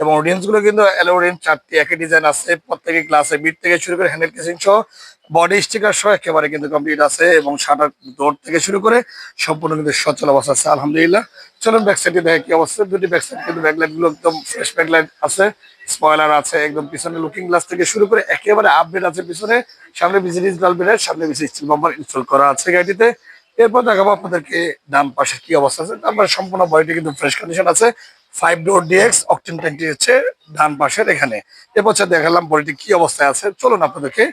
এবং রিন্সগুলো কিন্তু aloe rinse চারটি, একই ডিজাইন আছে প্রত্যেকে গ্লাসে বিট থেকে শুরু করে হ্যান্ডেল কেসিং সহ বডি স্টিকার সহ একেবারে কিন্তু কমপ্লিট আছে এবং শাটার দৌড় থেকে শুরু করে সম্পূর্ণ কিন্তু সচল অবস্থা আছে, আলহামদুলিল্লাহ। চলুন ব্যাক সাইডে দেখে কি অবস্থা। দুটি ব্যাক সাইড কিন্তু ব্যাকলাইটগুলো একদম ফ্রেশ ব্যাকলাইট আছে স্পয়লার আছে, একদম পিছনে লুকিং গ্লাস থেকে শুরু করে একেবারে আপডেট আছে পিছনে, সামনে বিজিনেস বাল্বের সামনে বেশি স্টিল বাম্পার ইনস্টল করা আছে গাড়িতে এরপর দেখাবো আপনাদেরকে ডান পাশে কি অবস্থা আছে। তারপরে সম্পূর্ণ বডিটি কিন্তু ফ্রেশ কন্ডিশন আছে। ফাইভ ডোর ডিএক্স অকটেন ট্যাঙ্কটি হচ্ছে ডান পাশের এখানে। হচ্ছে দেখালাম বডিটি কি অবস্থায় আছে। চলুন আপনাদেরকে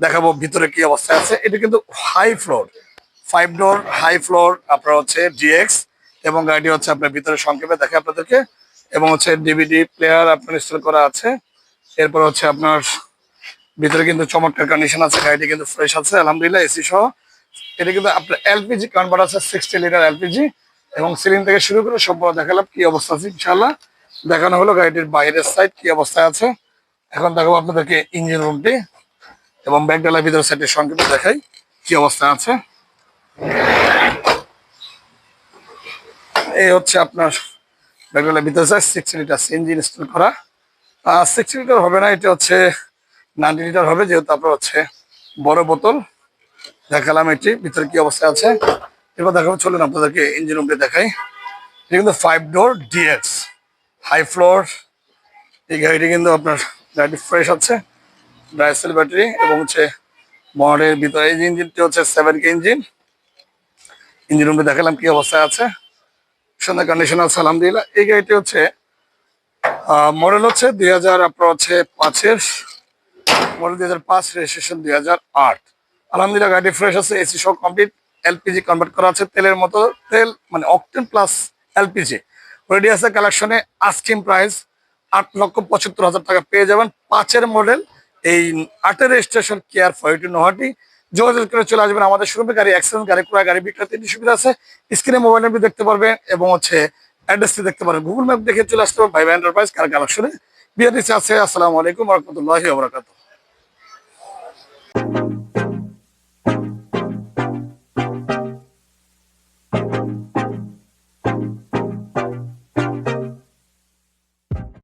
দেখাবো ভিতরে কি অবস্থায় আছে। এটা কিন্তু high floor five door high floor আপনার হচ্ছে ডিএক্স এবং গাড়িটি হচ্ছে আপনার ভিতরে সংক্ষেপে দেখে আপনাদেরকে। এবং হচ্ছে ডিভিডি প্লেয়ার আপনার ইনস্টল করা আছে। এরপর হচ্ছে আপনার ভিতরে কিন্তু চমৎকার কন্ডিশন আছে। গাড়িটি কিন্তু ফ্রেশ আছে, আলহামদুলিল্লাহ এসি সহ। এটা কিন্তু আপনার এলপিজি কনভার্ট আছে সিক্সটি লিটার এলপিজি এবং সিলিং থেকে শুরু করে সম্পূর্ণ দেখালাম কি অবস্থা আছে ইনশাল্লাহ দেখানো হলো গাড়িটির বাইরের সাইড কি অবস্থায় আছে। এখন দেখাবো আপনাদেরকে ইঞ্জিন রুমটি এবং ব্যাগডালার ভিতর সাইডের সংক্ষেপে দেখাই কি অবস্থা আছে। এই হচ্ছে আপনার ব্যাগডালার ভিতর side six litre engine install করা। সিক্স লিটার হবে না, এটা হচ্ছে নাইনটি লিটার হবে, যেহেতু আপনার হচ্ছে বড় বোতল। দেখালাম এটি, ভিতরে কি অবস্থা আছে। এবার দেখাবো, চলুন আপনাদেরকে ইঞ্জিন রুমটি দেখাই। এটা কিন্তু five door DX high floor এই গাড়িটি কিন্তু আপনার গাড়িটি ফ্রেশ আছে ড্রাইসেল ব্যাটারি এবং হচ্ছে মডের ভিতরে। এই ইঞ্জিনটি হচ্ছে সেভেন কে ইঞ্জিন ইঞ্জিন রুমটি দেখালাম কি অবস্থায় আছে। সুন্দর কন্ডিশন আছে আলহামদুলিল্লাহ এই গাড়িটি হচ্ছে মডেল হচ্ছে দুই হাজার, আপনার হচ্ছে পাঁচের। মডেল দুই হাজার পাঁচ রেজিস্ট্রেশন দুই হাজার আট। আলহামদুলিল্লাহ গাড়ি ফ্রেশ আছে এসি সহ কমপ্লিট এলপিজি কনভার্ট করা আছে, তেলের মতো তেল মানে অকটেন প্লাস এলপিজি। রেডি আছে কালেকশনে আস্কিং প্রাইস আট লক্ষ পঁচাত্তর হাজার টাকা পেয়ে যাবেন। পাঁচের মডেল এই আটের রেজিস্ট্রেশন কেয়ার ফয়টি নোহাটি যোগাযোগ করে চলে আসবেন আমাদের শোরুমে গাড়ি অ্যাক্সিডেন্ট গাড়ি ক্রয় গাড়ি বিক্রয় তিনটি সুবিধা আছে। স্ক্রিনে মোবাইল নাম্বার দেখতে পারবেন এবং হচ্ছে অ্যাড্রেসটি দেখতে পারবেন। গুগল ম্যাপ দেখে চলে আসতে পারবেন ভাই এন্টারপ্রাইজ কার কালেকশনে দিচ্ছে আছে, আসসালামু আলাইকুম রহমতুল্লাহি